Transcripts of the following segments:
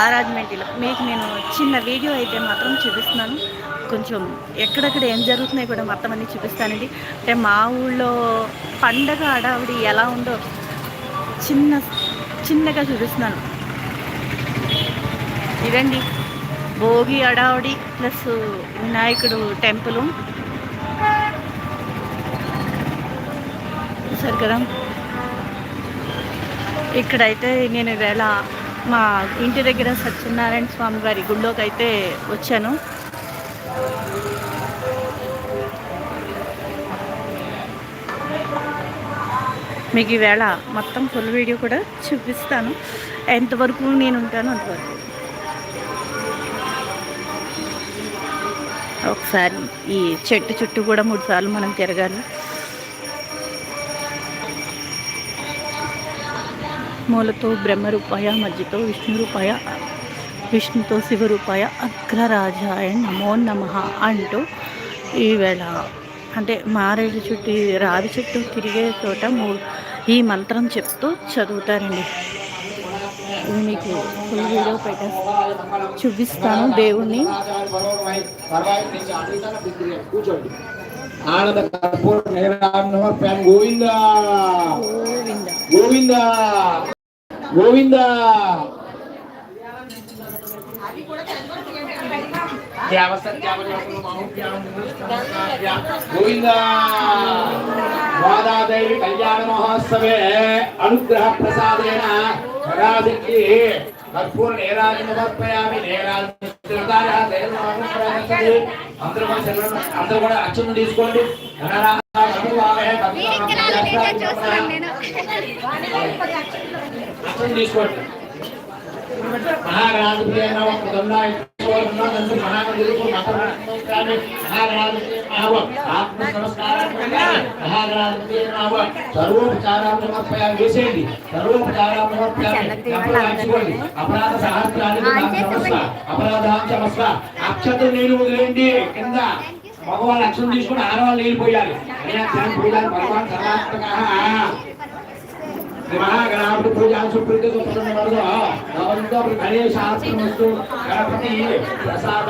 రాజమండ్రిలో మీకు నేను చిన్న వీడియో అయితే మాత్రం చూపిస్తున్నాను. కొంచెం ఎక్కడెక్కడ ఏం జరుగుతున్నాయి కూడా మొత్తం అన్ని చూపిస్తానండి. అంటే మా ఊళ్ళో పండగ హడావిడి ఎలా ఉందో చిన్న చిన్నగా చూపిస్తున్నాను. ఇదండి. భోగి అడావిడి ప్లస్ వినాయకుడు టెంపుల్. సరే కదా? ఇక్కడైతే నేను ఈవేళ మా ఇంటి దగ్గర సత్యనారాయణ స్వామి వారి గుళ్ళోకి అయితే వచ్చాను. మీకు ఈవేళ మొత్తం ఫుల్ వీడియో కూడా చూపిస్తాను. ఎంతవరకు నేను ఉంటాను అంతవరకు. ఒకసారి ఈ చెట్టు చుట్టూ కూడా మూడు సార్లు మనం తిరగాలి. మూలతో బ్రహ్మరూపాయ మధ్యతో విష్ణురూపాయ విష్ణుతో శివరూపాయ అగ్రరాజాయ నమో నమ అంటూ ఈవేళ అంటే మారేడు చుట్టూ రావి చుట్టూ తిరిగే చోట ఈ మంత్రం చెప్తూ చదువుతారండి. ఇది మీకు ఫుల్ వీడియో పెట్టే చూపిస్తాను దేవుణ్ణి. ఆనంద కర్పూర గోవింద. గోవింద. గోవింద. గోవింద. గోవింద కళ్యాణ మహోత్సవే అనుగ్రహ ప్రసాదేన. గదాదికి కర్పూర నేరాజన సమర్పయామి నేరాజన అందరూ కూడా శరణు- అందరూ కూడా అక్షరం తీసుకోండి. అక్షరం తీసుకోండి. సమర్పయాలు వేసేయండి సర్వోపచారాలు సమర్పయాలు అపరాధ సహస్రానికి అపరాధాంశ అపరాధాంశమస్వ అక్షతలు నీళ్ళు వదిలేయండి కింద మగవాళ్ళు అక్షరం తీసుకుని ఆడవాళ్ళు నీళ్ళు పోయాలి పూజాలు భగవాన్ సర్వాత్మక మహాగణాపతి పూజా సుప్రీత సుప్రభు నవంతో గణేశాస్త్రమస్తు గణపతి ప్రసాద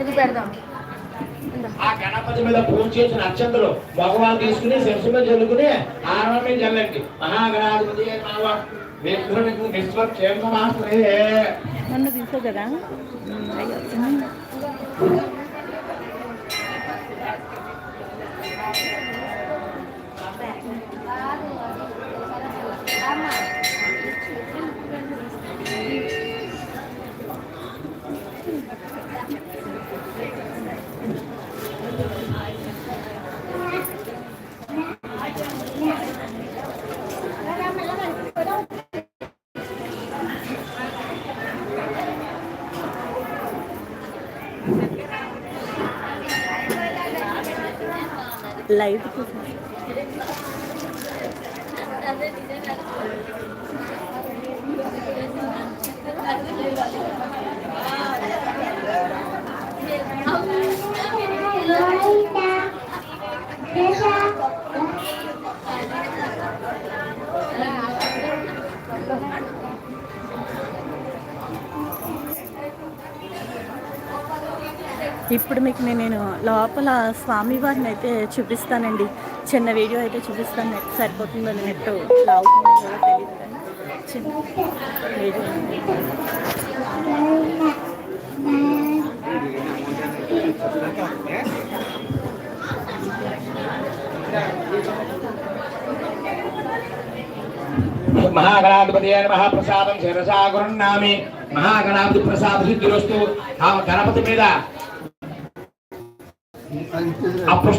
ఇది పెడదాం. ఆ గణపతి మీద పూజ చేసిన అక్షంతలు భగవాన్ తీసుకుని శిరసు మీద చల్లుకుని ఆరవ మీద చల్లండి మహాగణాధిపతి నన్ను కదా. live. ఇప్పుడు మీకు నేను నేను లోపల స్వామివారిని అయితే చూపిస్తానండి. చిన్న వీడియో అయితే చూపిస్తాను. నెట్ సరిపోతుందో నెట్ లావుతుందో తెలియదు కానీ చిన్న వీడియో. మహాగణాధిపతి మహాప్రసాదం శిరసా గురున్నామి మహాగణాధిపతి ప్రసాద సిద్ధిరస్తు. గణపతి మీద আপনার